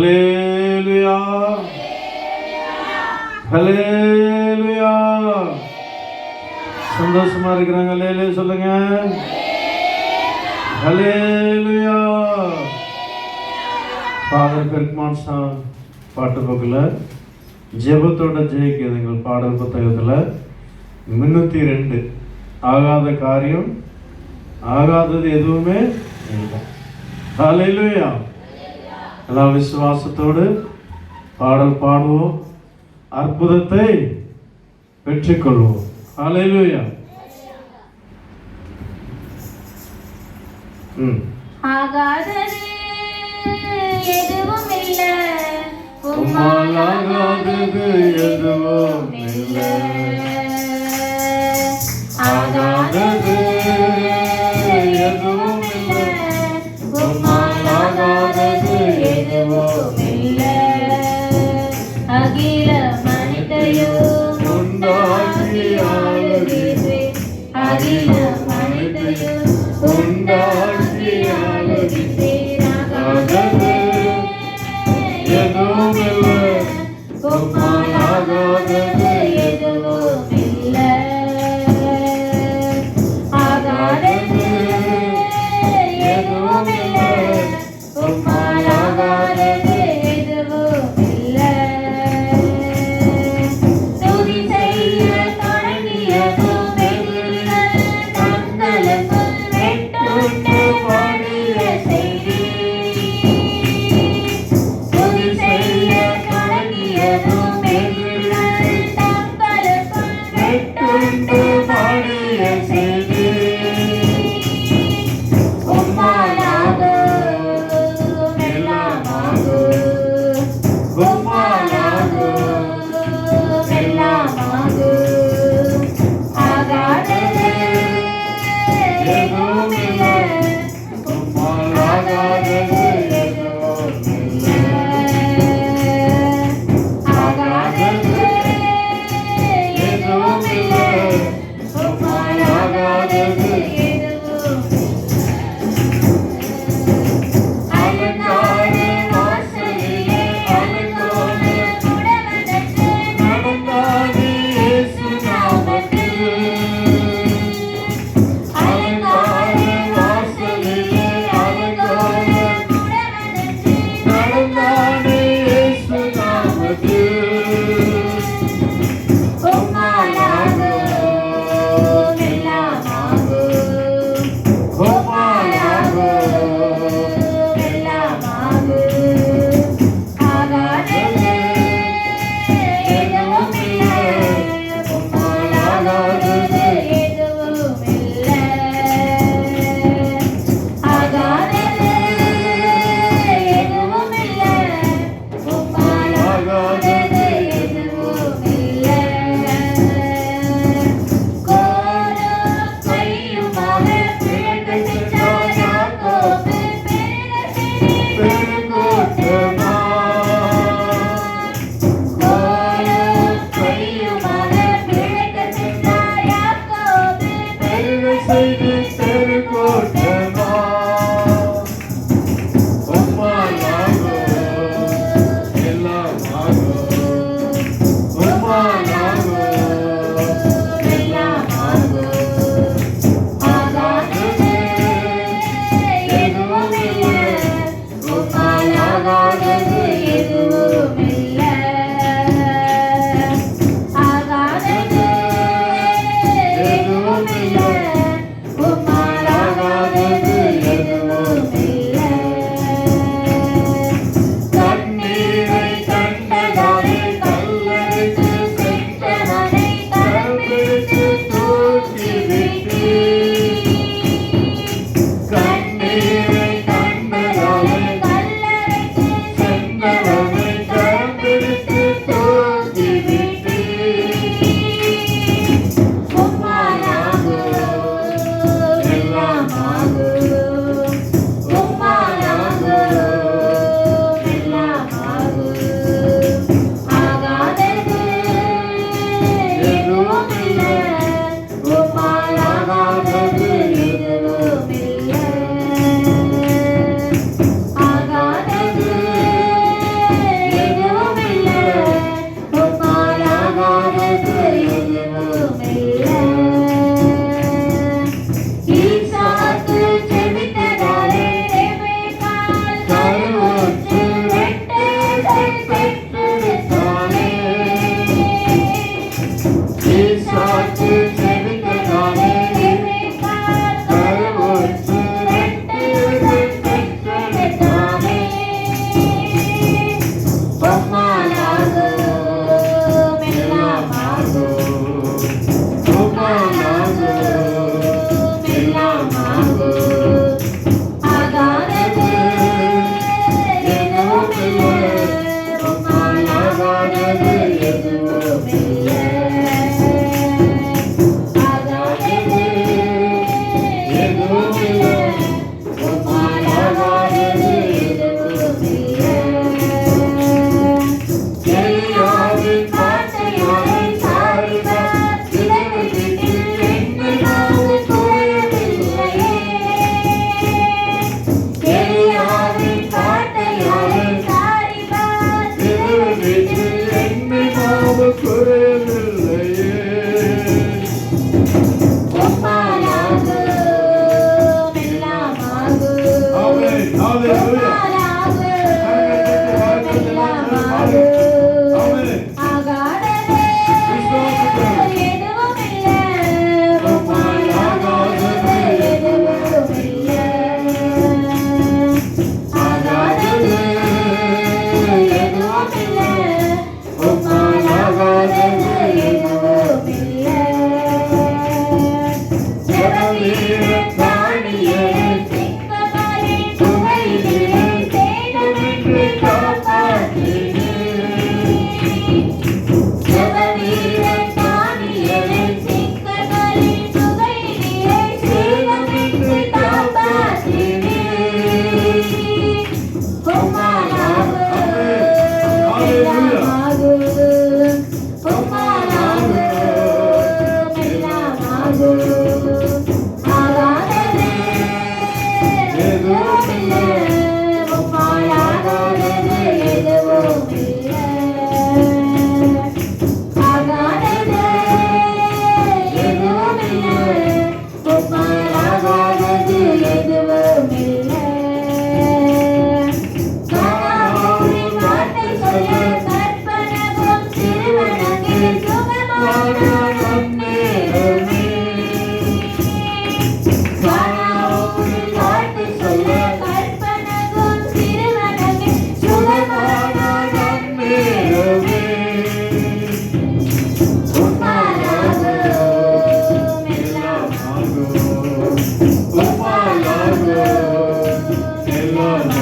ஹalleluya ஹalleluya சந்தோஷமா இருக்கிறாங்க. ஹalleluya சொல்லுங்க. ஹalleluya ஃபாதர் பெர்க்மான் சாங் பாட்டு போக்கில் ஜெபத்தோட ஜெயிக்கிறதுங்கள் பாடல் புத்தகத்தில் முன்னூற்றி ரெண்டு. ஆகாத காரியம் ஆகாதது எதுவுமே இல்லை. ஹalleluya எல்லா விசுவாசத்தோடு பாடல் பாடுவோம். அற்புதத்தை பெற்றுக்கொள்வோம். ம். ஆகாதது எதுவும் இல்ல உம்மால் ஆகாதது எதுவும் இல்லை. ஆகாதது ಅಗಿಲ